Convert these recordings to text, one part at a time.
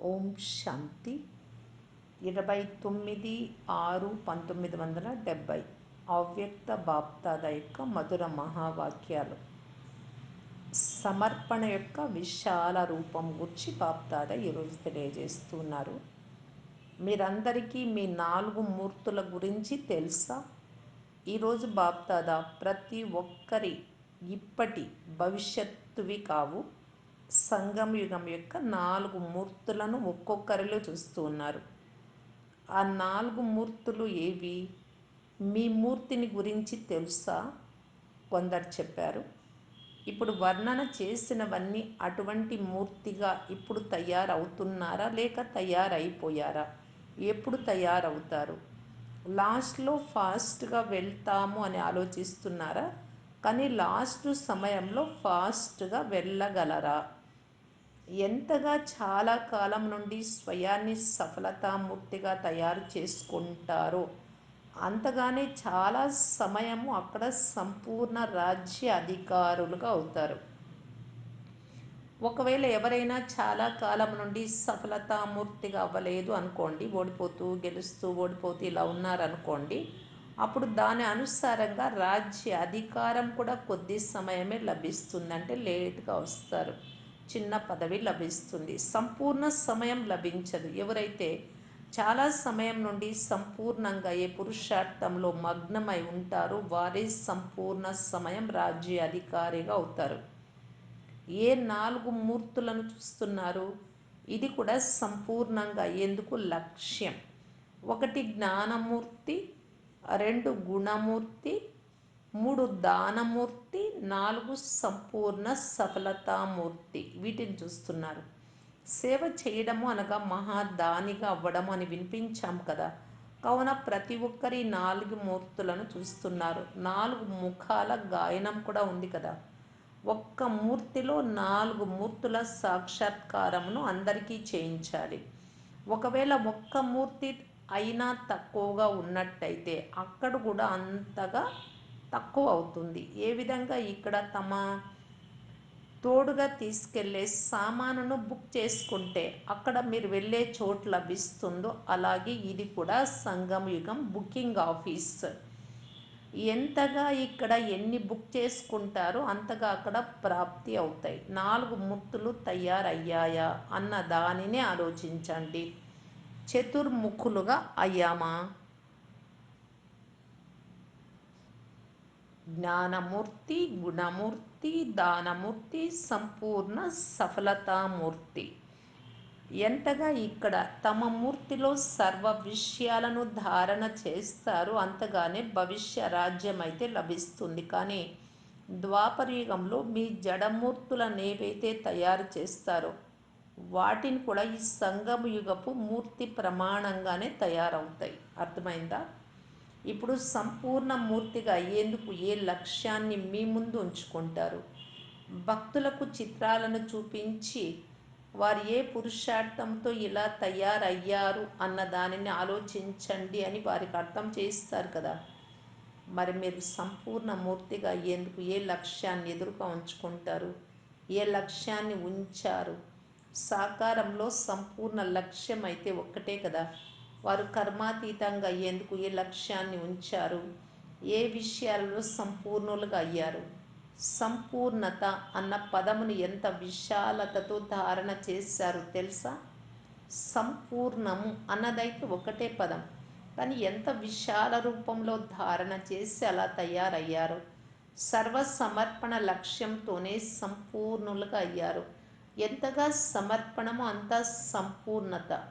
ఓం శాంతి. ఇరవై తొమ్మిది ఆరు పంతొమ్మిది వందల డెబ్భై. అవ్యక్త బాప్తాద యొక్క మధుర మహావాక్యాలు. సమర్పణ యొక్క విశాల రూపం గురించి బాప్తాద ఈరోజు తెలియజేస్తున్నారు. మీరందరికీ మీ నాలుగు మూర్తుల గురించి తెలుసా? ఈరోజు బాప్తాద ప్రతి ఒక్కరి ఇప్పటి భవిష్యత్తువి కావు. సంగమ యుగం యొక్క నాలుగు మూర్తులను ఒక్కొక్కరిలో చూస్తూ ఉన్నారు. ఆ నాలుగు మూర్తులు ఏవి? మీ మూర్తిని గురించి తెలుసా? కొందరు చెప్పారు. ఇప్పుడు వర్ణన చేసినవన్నీ అటువంటి మూర్తిగా ఇప్పుడు తయారవుతున్నారా? లేక తయారైపోయారా? ఎప్పుడు తయారవుతారు? లాస్ట్లో ఫాస్ట్గా వెళ్తాము అని ఆలోచిస్తున్నారా? కానీ లాస్ట్ సమయంలో ఫాస్ట్గా వెళ్ళగలరా? ఎంతగా చాలా కాలం నుండి స్వయాన్ని సఫలతామూర్తిగా తయారు చేసుకుంటారో అంతగానే చాలా సమయము అక్కడ సంపూర్ణ రాజ్య అధికారులుగా అవుతారు. ఒకవేళ ఎవరైనా చాలా కాలం నుండి సఫలతామూర్తిగా అవ్వలేదు అనుకోండి ఓడిపోతూ గెలుస్తూ ఓడిపోతూ ఇలా ఉన్నారనుకోండి అప్పుడు దాని అనుసారంగా రాజ్య అధికారం కూడా కొద్ది సమయమే లభిస్తుందంటే లేట్గా వస్తారు. చిన్న పదవి లభిస్తుంది. సంపూర్ణ సమయం లభించదు. ఎవరైతే చాలా సమయం నుండి సంపూర్ణంగా ఏ పురుషార్థంలో మగ్నమై ఉంటారో వారే సంపూర్ణ సమయం రాజ్య అధికారిగా అవుతారు. ఏ నాలుగు మూర్తులను చూస్తున్నారు? ఇది కూడా సంపూర్ణంగా ఎందుకు లక్ష్యం? ఒకటి జ్ఞానమూర్తి రెండు గుణమూర్తి మూడు దానమూర్తి నాలుగు సంపూర్ణ సఫలతామూర్తి. వీటిని చూస్తున్నారు. సేవ చేయడము అనగా మహాదానిగా అవ్వడము అని వినిపించాం కదా. కావున ప్రతి ఒక్కరి నాలుగు మూర్తులను చూస్తున్నారు. నాలుగు ముఖాల గాయనం కూడా ఉంది కదా. ఒక్క మూర్తిలో నాలుగు మూర్తుల సాక్షాత్కారమును అందరికీ చేయించాలి. ఒకవేళ ఒక్క మూర్తి అయినా తక్కువగా ఉన్నట్టయితే అక్కడ కూడా అంతగా తక్కువ అవుతుంది ఏ విధంగా ఇక్కడ తమ తోడుగా తీసుకెళ్ళే సామానును బుక్ చేసుకుంటే అక్కడ మీరు వెళ్ళే చోటు లభిస్తుందో అలాగే ఇది కూడా సంగమయుగం బుకింగ్ ఆఫీస్. ఎంతగా ఇక్కడ ఎన్ని బుక్ చేసుకుంటారో అంతగా అక్కడ ప్రాప్తి అవుతాయి. నాలుగు మూర్తులు తయారయ్యాయా అన్న దానినే ఆలోచించండి. చతుర్ముఖులుగా అయ్యామా? జ్ఞానమూర్తి గుణమూర్తి దానమూర్తి సంపూర్ణ సఫలతామూర్తి ఎంతగా ఇక్కడ తమ మూర్తిలో సర్వ విషయాలను ధారణ చేస్తారో అంతగానే భవిష్య రాజ్యం అయితే లభిస్తుంది. కానీ ద్వాపరయుగంలో మీ జడమూర్తులను ఏవైతే తయారు చేస్తారో. వాటిని కూడా ఈ సంగమయుగపు మూర్తి ప్రమాణంగానే తయారవుతాయి. అర్థమైందా? ఇప్పుడు సంపూర్ణ మూర్తిగా అయ్యేందుకు ఏ లక్ష్యాన్ని మీ ముందు ఉంచుకుంటారు? భక్తులకు చిత్రాలను చూపించి వారు ఏ పురుషార్థంతో ఇలా తయారయ్యారు అన్న దానిని ఆలోచించండి అని వారికి అర్థం చేస్తారు కదా. మరి మీరు సంపూర్ణ మూర్తిగా అయ్యేందుకు ఏ లక్ష్యాన్ని ఎదురుగా ఉంచుకుంటారు? ఏ లక్ష్యాన్ని ఉంచారు? సాకారంలో సంపూర్ణ లక్ష్యం అయితే ఒక్కటే కదా. వారు కర్మాతీతంగా అయ్యేందుకు ఏ లక్ష్యాన్ని ఉంచారు? ఏ విషయాలలో సంపూర్ణులుగా అయ్యారు? సంపూర్ణత అన్న పదమును ఎంత విశాలతతో ధారణ చేశారు తెలుసా? సంపూర్ణము అన్నదైతే ఒకటే పదం. కానీ ఎంత విశాల రూపంలో ధారణ చేసి అలా తయారయ్యారు? సర్వ సమర్పణ లక్ష్యంతోనే సంపూర్ణులుగా అయ్యారు. ఎంతగా సమర్పణము అంత సంపూర్ణత.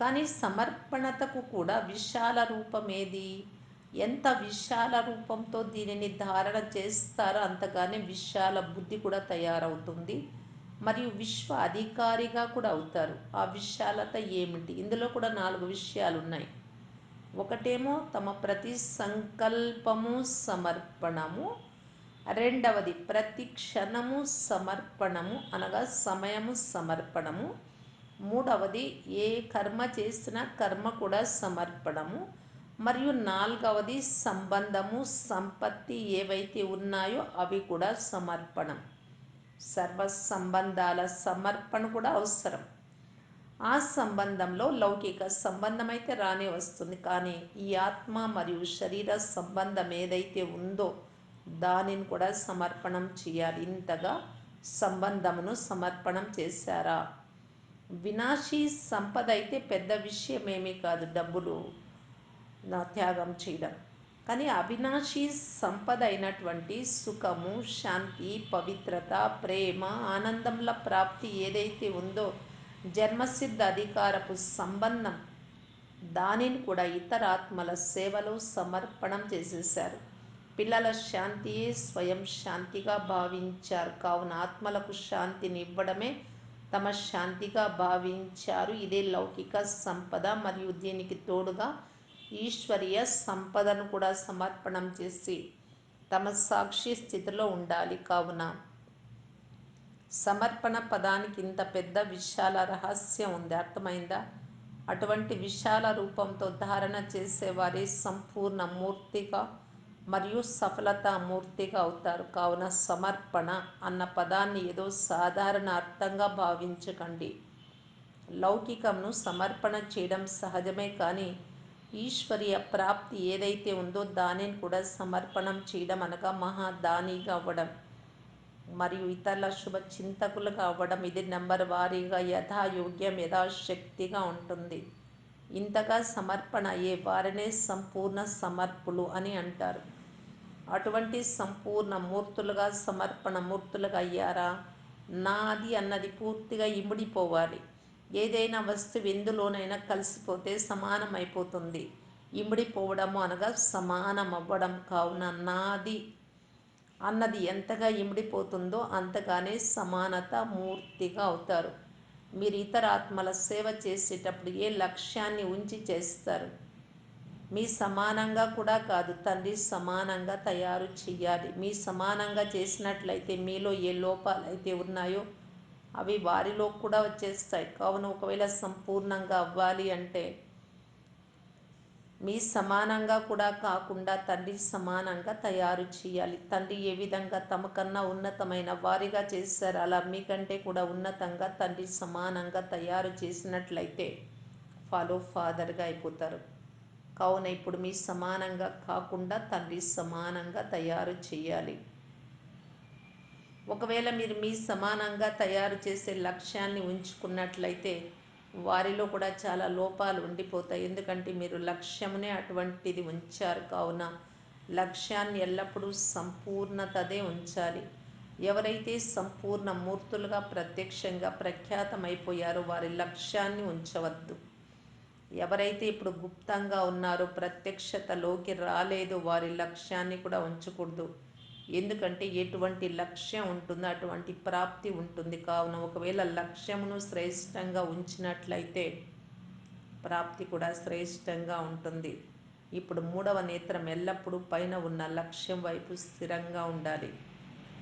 కానీ సమర్పణతకు కూడా విశాల రూపం ఏది ఎంత విశాల రూపంతో దీనిని ధారణ చేస్తారో అంతగానే విశాల బుద్ధి కూడా తయారవుతుంది. మరియు విశ్వ అధికారిగా కూడా అవుతారు. ఆ విశాలత ఏమిటి? ఇందులో కూడా నాలుగు విషయాలు ఉన్నాయి ఒకటేమో తమ ప్రతి సంకల్పము సమర్పణము. రెండవది ప్రతి క్షణము సమర్పణము అనగా సమయము సమర్పణము. మూడవది ఏ కర్మ చేసిన కర్మ కూడా సమర్పణము. మరియు నాలుగవది సంబంధము సంపత్తి ఏవైతే ఉన్నాయో అవి కూడా సమర్పణం. సర్వ సంబంధాల సమర్పణ కూడా అవసరం. ఆ సంబంధంలో లౌకిక సంబంధం అయితే రానే వస్తుంది. కానీ ఈ ఆత్మ మరియు శరీర సంబంధం ఏదైతే ఉందో దానిని కూడా సమర్పణం చేయాలి. ఇంతగా సంబంధమును సమర్పణం చేశారా? వినాశీ సంపద అయితే పెద్ద విషయమేమీ కాదు డబ్బులు నా త్యాగం చేయడం. కానీ అవినాశీ సంపద అయినటువంటి సుఖము శాంతి పవిత్రత ప్రేమ ఆనందంల ప్రాప్తి ఏదైతే ఉందో జన్మసిద్ధ అధికారపు సంబంధం దానిని కూడా ఇతర ఆత్మల సేవలో సమర్పణం చేసేశారు. పిల్లల శాంతియే స్వయం శాంతిగా భావించారు. కావున ఆత్మలకు శాంతిని ఇవ్వడమే తమ శాంతిగా భావించారు. ఇదే లౌకిక సంపద మరియు దీనికి తోడుగా ఈశ్వరీయ సంపదను కూడా సమర్పణం చేసి తమ సాక్షి స్థితిలో ఉండాలి. కావున సమర్పణ పదానికి ఇంత పెద్ద విశాల రహస్యం ఉంది. అర్థమైందా? అటువంటి విశాల రూపంతో ధారణ చేసేవారే సంపూర్ణ మూర్తిగా మరియు సఫలత మూర్తిగా అవుతారు. కావున సమర్పణ అన్న పదాన్ని ఏదో సాధారణ అర్థంగా భావించకండి. లౌకికంను సమర్పణ చేయడం సహజమే కానీ ఈశ్వరీయ ప్రాప్తి ఏదైతే ఉందో దానిని కూడా సమర్పణం చేయడం అనగా మహాదానిగా అవ్వడం. మరియు ఇతరుల శుభ చింతకులుగా అవ్వడం ఇది నెంబర్ వారీగా యథాయోగ్యం యథాశక్తిగా ఉంటుంది. ఇంతగా సమర్పణ అయ్యే వారినే సంపూర్ణ సమర్పులు అని అంటారు. అటువంటి సంపూర్ణ మూర్తులుగా సమర్పణ మూర్తులుగా అయ్యారా? నాది అన్నది పూర్తిగా ఇమిడిపోవాలి. ఏదైనా వస్తువు ఎందులోనైనా కలిసిపోతే సమానం అయిపోతుంది ఇమిడిపోవడము అనగా సమానం అవ్వడం కావున నాది అన్నది ఎంతగా ఇమిడిపోతుందో అంతగానే సమానత మూర్తిగా అవుతారు. మీరు ఇతర ఆత్మల సేవ చేసేటప్పుడు ఏ లక్ష్యాన్ని ఉంచి చేస్తారు? మీ సమానంగా కూడా కాదు తండ్రి సమానంగా తయారు చేయాలి మీ సమానంగా చేసినట్లయితే మీలో ఏ లోపాలు అయితే ఉన్నాయో అవి వారిలో కూడా వచ్చేస్తాయి. కావున ఒకవేళ సంపూర్ణంగా అవ్వాలి అంటే మీ సమానంగా కూడా కాకుండా తండ్రి సమానంగా తయారు చేయాలి. తండ్రి ఏ విధంగా తమకన్నా ఉన్నతమైన వారిగా చేశారు అలా మీకంటే కూడా ఉన్నతంగా తండ్రి సమానంగా తయారు చేసినట్లయితే ఫాలో ఫాదర్గా అయిపోతారు. కావున ఇప్పుడు మీ సమానంగా కాకుండా తండ్రి సమానంగా తయారు చేయాలి. ఒకవేళ మీరు మీ సమానంగా తయారు చేసే లక్ష్యాన్ని ఉంచుకున్నట్లయితే వారిలో కూడా చాలా లోపాలు ఉండిపోతాయి. ఎందుకంటే మీరు లక్ష్యమునే అటువంటిది ఉంచారు. కావున లక్ష్యాన్ని ఎల్లప్పుడూ సంపూర్ణతదే ఉంచాలి. ఎవరైతే సంపూర్ణ మూర్తులుగా ప్రత్యక్షంగా ప్రఖ్యాతమైపోయారో వారి లక్ష్యాన్ని ఉంచవద్దు. ఎవరైతే ఇప్పుడు గుప్తంగా ఉన్నారో ప్రత్యక్షతలోకి రాలేదో వారి లక్ష్యాన్ని కూడా ఉంచకూడదు. ఎందుకంటే ఎటువంటి లక్ష్యం ఉంటుందో అటువంటి ప్రాప్తి ఉంటుంది. కావున ఒకవేళ లక్ష్యమును శ్రేష్టంగా ఉంచినట్లయితే ప్రాప్తి కూడా శ్రేష్టంగా ఉంటుంది. ఇప్పుడు మూడవ నేత్రం ఎల్లప్పుడూ పైన ఉన్న లక్ష్యం వైపు స్థిరంగా ఉండాలి.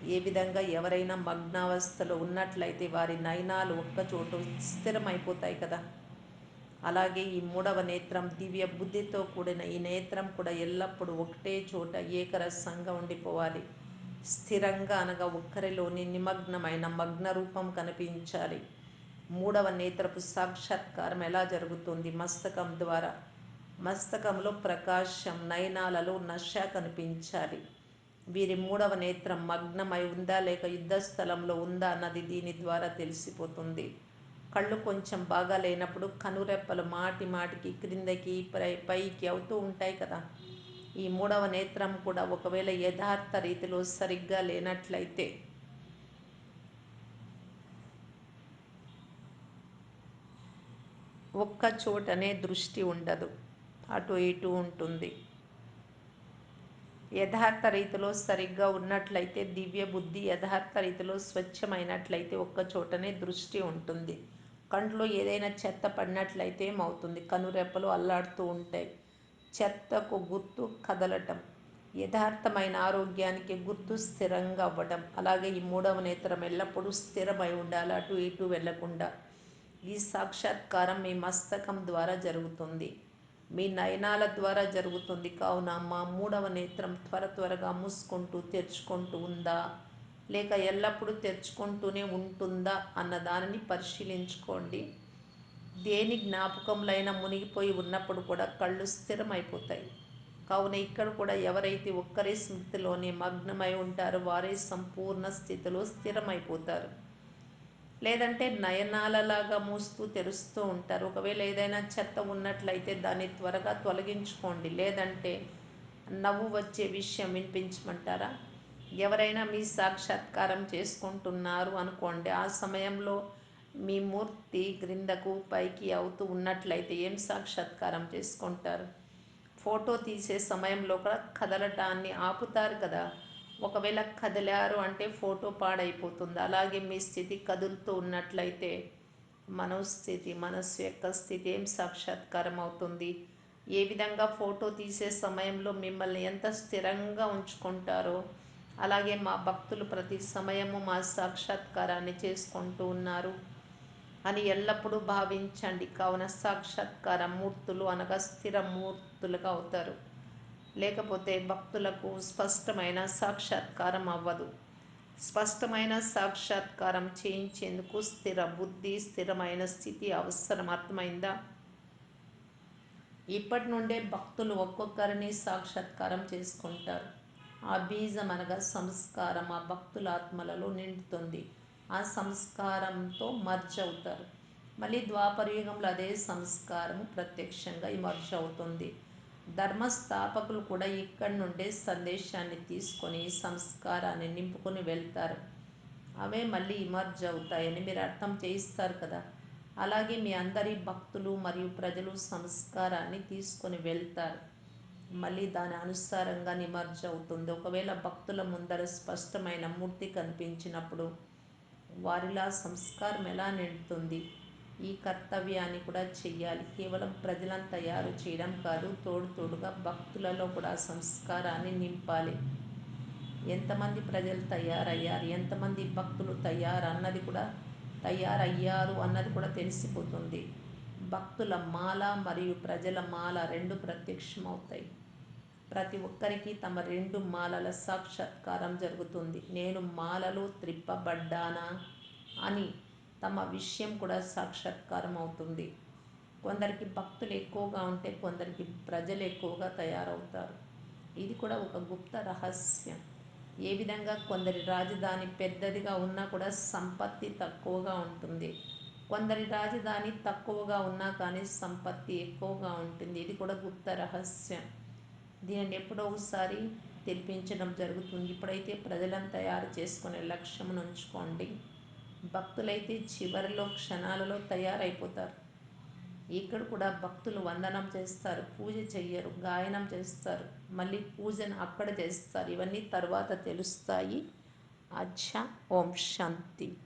ఏ విధంగా ఎవరైనా మగ్నావస్థలో ఉన్నట్లయితే వారి నయనాలు ఒక్కచోటు స్థిరమైపోతాయి కదా. అలాగే ఈ మూడవ నేత్రం దివ్య బుద్ధితో కూడిన ఈ నేత్రం కూడా ఎల్లప్పుడూ ఒకటే చోట ఏకరసంగా ఉండిపోవాలి. స్థిరంగా అనగా ఒక్కరిలోని నిమగ్నమైన మగ్న రూపం కనిపించాలి. మూడవ నేత్రపు సాక్షాత్కారం ఎలా జరుగుతుంది? మస్తకం ద్వారా. మస్తకంలో ప్రకాశం నయనాలలో నశ కనిపించాలి. వీరి మూడవ నేత్రం మగ్నమై ఉందా లేక యుద్ధ స్థలంలో ఉందా అన్నది దీని ద్వారా తెలిసిపోతుంది. కళ్ళు కొంచెం బాగా లేనప్పుడు కనురెప్పలు మాటి మాటికి క్రిందకి పై పైకి అవుతూ ఉంటాయి కదా. ఈ మూడవ నేత్రం కూడా ఒకవేళ యథార్థ రీతిలో సరిగ్గా లేనట్లయితే. ఒక్క చోటనే దృష్టి ఉండదు. అటు ఇటు ఉంటుంది. యథార్థ రీతిలో సరిగ్గా ఉన్నట్లయితే దివ్య బుద్ధి యథార్థ రీతిలో స్వచ్ఛమైనట్లయితే ఒక్క చోటనే దృష్టి ఉంటుంది. కంట్లో ఏదైనా చెత్త పడినట్లయితే ఏమవుతుంది? కనురెప్పలు అల్లాడుతూ ఉంటాయి. చెత్తకు గుర్తు కదలటం యథార్థమైన ఆరోగ్యానికి గుర్తు స్థిరంగా అవ్వడం అలాగే ఈ మూడవ నేత్రం ఎల్లప్పుడూ స్థిరమై ఉండాలి అటు ఇటు వెళ్ళకుండా. ఈ సాక్షాత్కారం మీ మస్తకం ద్వారా జరుగుతుంది. మీ నయనాల ద్వారా జరుగుతుంది. కావున మా మూడవ నేత్రం త్వర త్వరగా మూసుకుంటూ తెరుచుకుంటూ ఉందా? లేక ఎల్లప్పుడూ తెరుచుకుంటూనే ఉంటుందా? అన్న దానిని పరిశీలించుకోండి. దేని జ్ఞాపకంలైనా మునిగిపోయి ఉన్నప్పుడు కూడా కళ్ళు స్థిరమైపోతాయి. కావున ఇక్కడ కూడా ఎవరైతే ఒక్కరే స్మృతిలోనే మగ్నమై ఉంటారో వారే సంపూర్ణ స్థితిలో స్థిరమైపోతారు. లేదంటే నయనాలలాగా మూస్తూ తెరుస్తూ ఉంటారు. ఒకవేళ ఏదైనా చెత్త ఉన్నట్లయితే దాన్ని త్వరగా తొలగించుకోండి. లేదంటే నవ్వు వచ్చే విషయం వినిపించమంటారా? ఎవరైనా మీ సాక్షాత్కారం చేసుకుంటున్నారు అనుకోండి. ఆ సమయంలో మీ మూర్తి క్రిందకు పైకి అవుతూ ఉన్నట్లయితే ఏం సాక్షాత్కారం చేసుకుంటారు? ఫోటో తీసే సమయంలో కూడా కదలటాన్ని ఆపుతారు కదా. ఒకవేళ కదిలారు అంటే ఫోటో పాడైపోతుంది. అలాగే మీ స్థితి కదులుతూ ఉన్నట్లయితే మనోస్థితి మనస్సు యొక్క స్థితి ఏం సాక్షాత్కారం అవుతుంది? ఏ విధంగా ఫోటో తీసే సమయంలో మిమ్మల్ని ఎంత స్థిరంగా ఉంచుకుంటారో అలాగే మా భక్తులు ప్రతి సమయము మా సాక్షాత్కారాన్ని చేసుకుంటూ ఉన్నారు. అని ఎల్లప్పుడూ భావించండి. కావున సాక్షాత్కార మూర్తులు అనగా స్థిర మూర్తులుగా అవుతారు. లేకపోతే భక్తులకు స్పష్టమైన సాక్షాత్కారం అవ్వదు. స్పష్టమైన సాక్షాత్కారం చేయించేందుకు స్థిర బుద్ధి స్థిరమైన స్థితి అవసరం. అర్థమైందా? ఇప్పటి నుండే భక్తులు ఒక్కొక్కరిని సాక్షాత్కారం చేసుకుంటారు. ఆ బీజం అనగా సంస్కారం. ఆ భక్తుల ఆత్మలలో నిండుతుంది. ఆ సంస్కారంతో మర్జ్ అవుతారు. మళ్ళీ ద్వాపరయుగంలో అదే సంస్కారము ప్రత్యక్షంగా ఇమర్జ్ అవుతుంది. ధర్మస్థాపకులు కూడా ఇక్కడి నుండే సందేశాన్ని తీసుకొని సంస్కారాన్ని నింపుకొని వెళ్తారు. అవే మళ్ళీ ఇమర్జ్ అవుతాయని మీరు అర్థం చేయిస్తారు కదా. అలాగే మీ అందరి భక్తులు మరియు ప్రజలు సంస్కారాన్ని తీసుకొని వెళ్తారు. మళ్ళీ దాని అనుసారంగా నిమర్జ్ అవుతుంది. ఒకవేళ భక్తుల ముందర స్పష్టమైన మూర్తి కనిపించినప్పుడు వారిలా సంస్కారం ఎలా నిండుతుంది? ఈ కర్తవ్యాన్ని కూడా చెయ్యాలి. కేవలం ప్రజలను తయారు చేయడం కాదు తోడు తోడుగా భక్తులలో కూడా సంస్కారాన్ని నింపాలి. ఎంతమంది ప్రజలు తయారయ్యారు ఎంతమంది భక్తులు తయారు అన్నది కూడా తయారయ్యారు అన్నది కూడా తెలిసిపోతుంది. భక్తుల మాల మరియు ప్రజల మాల రెండు ప్రత్యక్షమవుతాయి. ప్రతి ఒక్కరికి తమ రెండు మాలల సాక్షాత్కారం జరుగుతుంది. నేను మాలలో త్రిప్పబడ్డానా? అని తమ విషయం కూడా సాక్షాత్కారం అవుతుంది. కొందరికి భక్తులు ఎక్కువగా ఉంటే కొందరికి ప్రజలు ఎక్కువగా తయారవుతారు. ఇది కూడా ఒక గుప్త రహస్యం. ఏ విధంగా కొందరి రాజధాని పెద్దదిగా ఉన్నా కూడా సంపత్తి తక్కువగా ఉంటుంది. కొందరి రాజధాని తక్కువగా ఉన్నా కానీ సంపత్తి ఎక్కువగా ఉంటుంది. ఇది కూడా గుప్త రహస్యం. దీనిని ఎప్పుడో ఒకసారి తెరిపించడం జరుగుతుంది. ఇప్పుడైతే ప్రజలను తయారు చేసుకునే లక్ష్యం ఉంచుకోండి. భక్తులైతే చివరిలో క్షణాలలో తయారైపోతారు. ఇక్కడ కూడా భక్తులు వందనం చేస్తారు పూజ చెయ్యరు గాయనం చేస్తారు మళ్ళీ పూజను అక్కడ చేస్తారు. ఇవన్నీ తర్వాత తెలుస్తాయి. అచ్చా ఓం శాంతి.